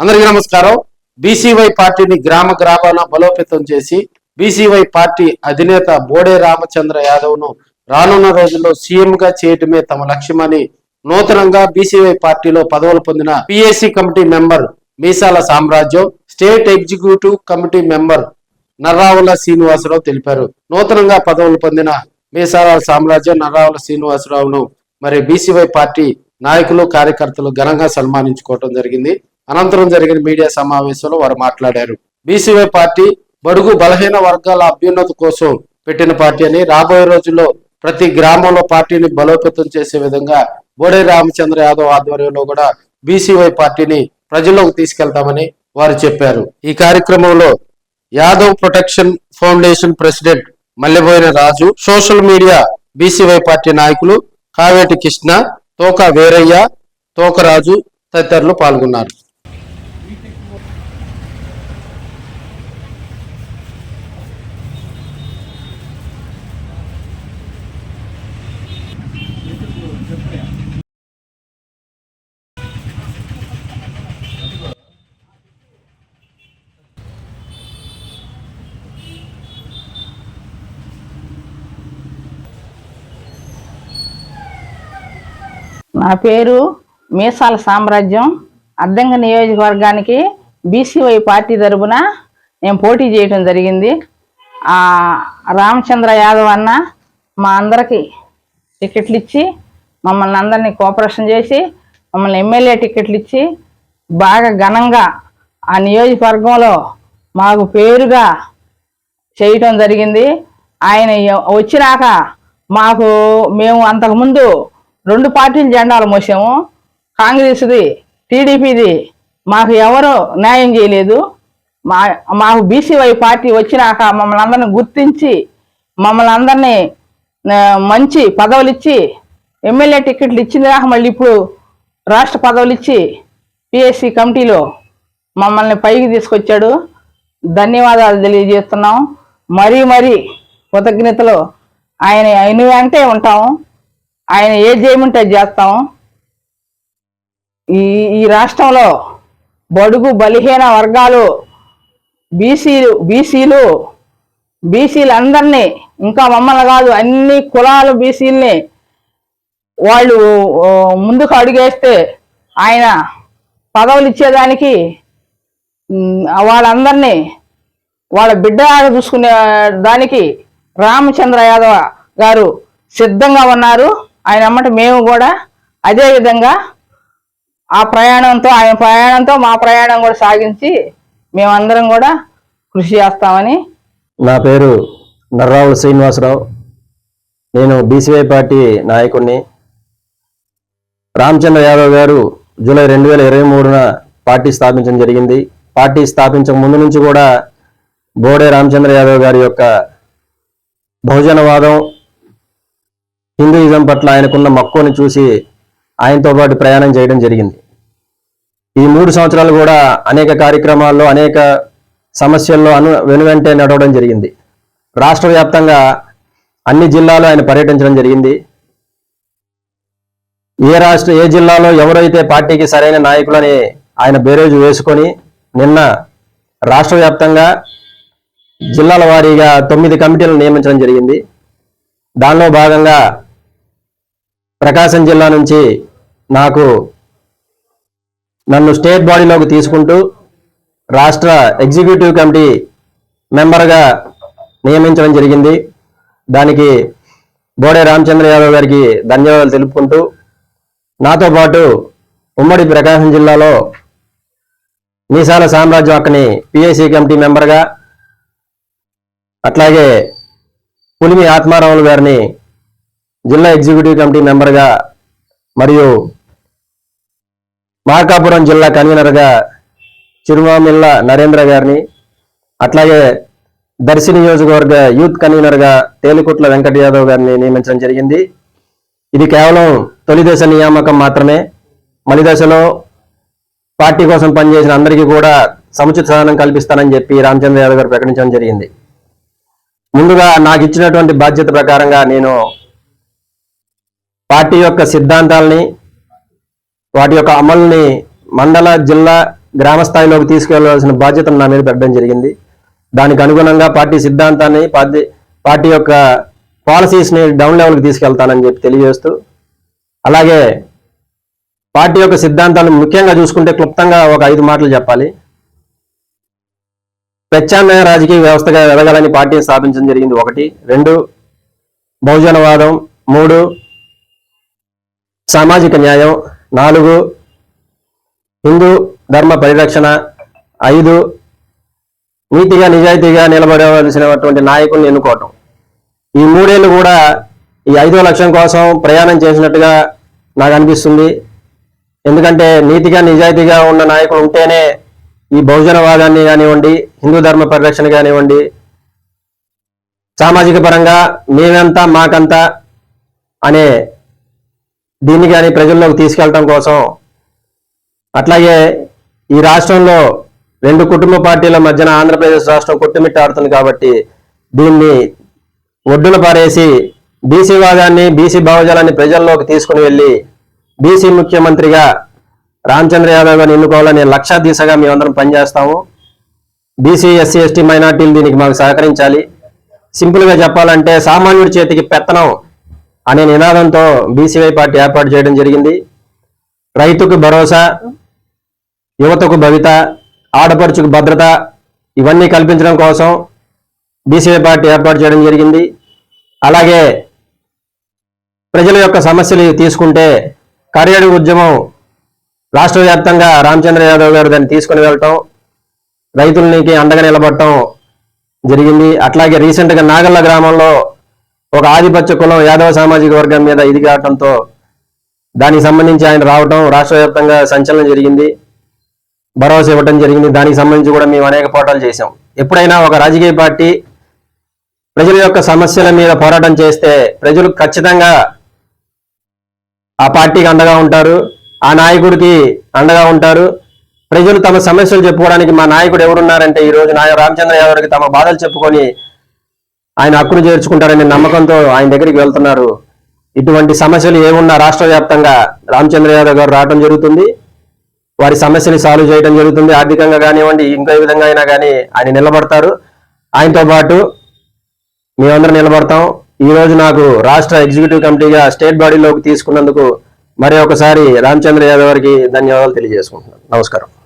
అందరికీ నమస్కారం. బీసీవై పార్టీని గ్రామ గ్రామాన బలోపేతం చేసి బీసీవై పార్టీ అధినేత బోడే రామచంద్ర యాదవ్ను రానున్న రోజుల్లో సీఎం గా చేయటమే తమ లక్ష్యమని నూతనంగా బీసీవై పార్టీలో పదవులు పొందిన PSC committee member Meesala Samrajyam state executive committee member Narravula Srinivasarao తెలిపారు. నూతనంగా పదవులు పొందిన మీసాల సామ్రాజ్యం నర్రావుల శ్రీనివాసరావును మరి బీసీవై పార్టీ నాయకులు కార్యకర్తలు ఘనంగా సన్మానించుకోవడం జరిగింది. అనంతరం జరిగిన మీడియా సమావేశంలో వారు మాట్లాడారు. బీసీవై పార్టీ బడుగు బలహీన వర్గాల అభ్యున్నతి కోసం పెట్టిన పార్టీ అని రాబోయే రోజుల్లో ప్రతి గ్రామంలో పార్టీని బలోపేతం చేసే విధంగా బోడే రామచంద్ర యాదవ్ ఆధ్వర్యంలో కూడా బీసీవై పార్టీని ప్రజల్లోకి తీసుకెళ్తామని వారు చెప్పారు. ఈ కార్యక్రమంలో Yadav protection foundation president Malleboina Raju social media BCY party నాయకులు కావేటి కృష్ణ తోక వీరయ్య తోకరాజు తదితరులు పాల్గొన్నారు. నా పేరు మీసాల సామ్రాజ్యం. అద్దంగ నియోజకవర్గానికి బీసీవై పార్టీ తరపున నేను పోటీ చేయడం జరిగింది. ఆ రామచంద్ర యాదవ్ అన్న మా అందరికి టికెట్లు ఇచ్చి మమ్మల్ని అందరినీ కోఆపరేషన్ చేసి మమ్మల్ని ఎమ్మెల్యే టికెట్లు ఇచ్చి బాగా ఘనంగా ఆ నియోజకవర్గంలో మాకు పేరుగా చేయటం జరిగింది. ఆయన వచ్చినాక మాకు మేము అంతకుముందు రెండు పార్టీల జెండాలు మోసాము. కాంగ్రెస్ది టీడీపీది మాకు ఎవరు న్యాయం చేయలేదు. మా మాకు బీసీవై పార్టీ వచ్చినాక మమ్మల్ని అందరిని గుర్తించి మమ్మల్ని అందరినీ మంచి పదవులు ఇచ్చి ఎమ్మెల్యే టికెట్లు ఇచ్చింది కాక మళ్ళీ ఇప్పుడు రాష్ట్ర పదవులు ఇచ్చి పిఎస్సి కమిటీలో మమ్మల్ని పైకి తీసుకొచ్చాడు. ధన్యవాదాలు తెలియజేస్తున్నాం. మరీ మరీ కృతజ్ఞతలు. ఆయన అయినవి అంటే ఉంటాము ఆయన ఏ చేయమంటే చేస్తాము చేస్తాం. ఈ ఈ రాష్ట్రంలో బడుగు బలిహీన వర్గాలు బీసీలు బీసీలు బీసీలు అందరినీ ఇంకా మమ్మల్ని కాదు అన్ని కులాలు బీసీలని వాళ్ళు ముందుకు అడుగేస్తే ఆయన పదవులు ఇచ్చేదానికి వాళ్ళందరినీ వాళ్ళ బిడ్డలాగా చూసుకునే దానికి రామచంద్ర యాదవ గారు సిద్ధంగా ఉన్నారు. ఆయన అమ్మట మేము కూడా అదే విధంగా ఆ ప్రయాణంతో ఆయన ప్రయాణంతో మా ప్రయాణం కూడా సాగించి మేమందరం కూడా కృషి చేస్తామని నా పేరు నర్రావుల శ్రీనివాసరావు. నేను బీసీవై పార్టీ నాయకుడిని రామచంద్ర యాదవ్ గారు జూలై రెండు వేల ఇరవై మూడున పార్టీ స్థాపించడం జరిగింది. పార్టీ స్థాపించక ముందు నుంచి కూడా బోడే రామచంద్ర యాదవ్ గారి యొక్క బహుజనవాదం హిందూయిజం పట్ల ఆయనకున్న మక్కువని చూసి ఆయనతో పాటు ప్రయాణం చేయడం జరిగింది. ఈ మూడు సంవత్సరాలు కూడా అనేక కార్యక్రమాల్లో అనేక సమస్యల్లో అను వెనువెంటే నడవడం జరిగింది. రాష్ట్ర వ్యాప్తంగా అన్ని జిల్లాలో ఆయన పర్యటించడం జరిగింది. ఏ రాష్ట్ర ఏ జిల్లాలో ఎవరైతే పార్టీకి సరైన నాయకులని ఆయన బేరేజు వేసుకొని నిన్న రాష్ట్ర వ్యాప్తంగా జిల్లాల వారీగా తొమ్మిది కమిటీలను నియమించడం జరిగింది. దానిలో భాగంగా ప్రకాశం జిల్లా నుంచి నాకు నన్ను స్టేట్ బాడీలోకి తీసుకుంటూ రాష్ట్ర ఎగ్జిక్యూటివ్ కమిటీ మెంబర్గా నియమించడం జరిగింది. దానికి బోడే రామచంద్ర యాదవ్ గారికి ధన్యవాదాలు తెలుపుకుంటూ నాతో పాటు ఉమ్మడి ప్రకాశం జిల్లాలో మీసాల సామ్రాజ్యం అక్కని పిఐసి కమిటీ మెంబర్గా అట్లాగే పులిమి ఆత్మారావులు గారిని జిల్లా ఎగ్జిక్యూటివ్ కమిటీ మెంబర్గా మరియు మార్కాపురం జిల్లా కన్వీనర్గా చిరుమామిల్ల నరేంద్ర గారిని అట్లాగే దర్శి నియోజకవర్గ యూత్ కన్వీనర్గా తేలికుట్ల వెంకట యాదవ్ గారిని నియమించడం జరిగింది. ఇది కేవలం తొలి దశ నియామకం మాత్రమే. మలి దశలో పార్టీ కోసం పనిచేసిన అందరికీ కూడా సముచిత స్థానం కల్పిస్తానని చెప్పి రామచంద్ర యాదవ్ గారు ప్రకటించడం జరిగింది. ముందుగా నాకు ఇచ్చినటువంటి బాధ్యత ప్రకారంగా నేను పార్టీ యొక్క సిద్ధాంతాలని వాటి యొక్క అమలుని మండల జిల్లా గ్రామ స్థాయిలోకి తీసుకెళ్ళవలసిన బాధ్యతను నా మీద పెట్టడం జరిగింది. దానికి అనుగుణంగా పార్టీ సిద్ధాంతాన్ని పార్టీ పార్టీ యొక్క పాలసీస్ని డౌన్ లెవెల్కి తీసుకెళ్తానని చెప్పి తెలియజేస్తూ అలాగే పార్టీ యొక్క సిద్ధాంతాలను ముఖ్యంగా చూసుకుంటే క్లుప్తంగా ఒక ఐదు మాటలు చెప్పాలి. ప్రత్యామ్నాయ రాజకీయ వ్యవస్థగా ఎదగాలని పార్టీని స్థాపించడం జరిగింది ఒకటి. రెండు బహుజనవాదం. మూడు సామాజిక న్యాయం నాలుగు హిందూ ధర్మ పరిరక్షణ ఐదు నీతిగా నిజాయితీగా నిలబడవలసినటువంటి నాయకుల్ని ఎన్నుకోవటం. ఈ మూడేళ్ళు కూడా ఈ ఐదో లక్ష్యం కోసం ప్రయాణం చేసినట్టుగా నాకు అనిపిస్తుంది. ఎందుకంటే నీతిగా నిజాయితీగా ఉన్న నాయకులు ఉంటేనే ఈ బహుజనవాదాన్ని కానివ్వండి హిందూ ధర్మ పరిరక్షణ కానివ్వండి సామాజిక పరంగా మేమెంతా మాకంతా అనే దీన్ని కానీ ప్రజల్లోకి తీసుకెళ్ళటం కోసం. అట్లాగే ఈ రాష్ట్రంలో రెండు కుటుంబ పార్టీల మధ్యన ఆంధ్రప్రదేశ్ రాష్ట్రం కొట్టుమిట్టాడుతుంది కాబట్టి దీన్ని ఒడ్డున పారేసి బీసీ వాదాన్ని బీసీ భావజాలాన్ని ప్రజల్లోకి తీసుకుని వెళ్ళి బీసీ ముఖ్యమంత్రిగా రామచంద్ర యాదవ్ గారిని ఎన్నుకోవాలనే లక్ష్య దిశగా మేమందరం పనిచేస్తాము. బీసీ ఎస్సీ ఎస్టీ మైనార్టీలు దీనికి మాకు సహకరించాలి. సింపుల్గా చెప్పాలంటే సామాన్యుడి చేతికి పెత్తనం అనే నినాదంతో బీసీవై పార్టీ ఏర్పాటు చేయడం జరిగింది. రైతుకు భరోసా యువతకు భవిత ఆడపడుచుకు భద్రత ఇవన్నీ కల్పించడం కోసం బీసీవై పార్టీ ఏర్పాటు చేయడం జరిగింది. అలాగే ప్రజల యొక్క సమస్యలు తీసుకుంటే కరియడు ఉద్యమం రాష్ట్ర వ్యాప్తంగా రామచంద్ర యాదవ్ గారు దాన్ని తీసుకుని వెళ్ళటం రైతులకి అండగా నిలబడటం జరిగింది. అట్లాగే రీసెంట్గా నాగల్ల గ్రామంలో ఒక ఆధిపత్య కులం యాదవ సామాజిక వర్గం మీద ఇది కావడంతో దానికి సంబంధించి ఆయన రావడం రాష్ట్ర వ్యాప్తంగా సంచలనం జరిగింది. భరోసా ఇవ్వటం జరిగింది. దానికి సంబంధించి కూడా మేము అనేక పోరాటాలు చేశాం. ఎప్పుడైనా ఒక రాజకీయ పార్టీ ప్రజల యొక్క సమస్యల మీద పోరాటం చేస్తే ప్రజలు ఖచ్చితంగా ఆ పార్టీకి అండగా ఉంటారు. ఆ నాయకుడికి అండగా ఉంటారు. ప్రజలు తమ సమస్యలు చెప్పుకోవడానికి మా నాయకుడు ఎవరున్నారంటే ఈ రోజు నాయ రామచంద్ర యాదవ్కి తమ బాధలు చెప్పుకొని ఆయన హక్కును చేర్చుకుంటారనే నమ్మకంతో ఆయన దగ్గరికి వెళ్తున్నారు. ఇటువంటి సమస్యలు ఏమున్నా రాష్ట్ర వ్యాప్తంగా రామచంద్ర యాదవ్ గారు రావడం జరుగుతుంది. వారి సమస్యని సాల్వ్ చేయడం జరుగుతుంది. ఆర్థికంగా కానివ్వండి ఇంకో విధంగా అయినా కానీ ఆయన నిలబడతారు. ఆయనతో పాటు మేమందరం నిలబడతాం. ఈ రోజు నాకు రాష్ట్ర ఎగ్జిక్యూటివ్ కమిటీగా స్టేట్ బాడీలోకి తీసుకున్నందుకు మరి ఒకసారి రామచంద్ర యాదవ్ గారికి ధన్యవాదాలు తెలియజేసుకుంటున్నాను. నమస్కారం.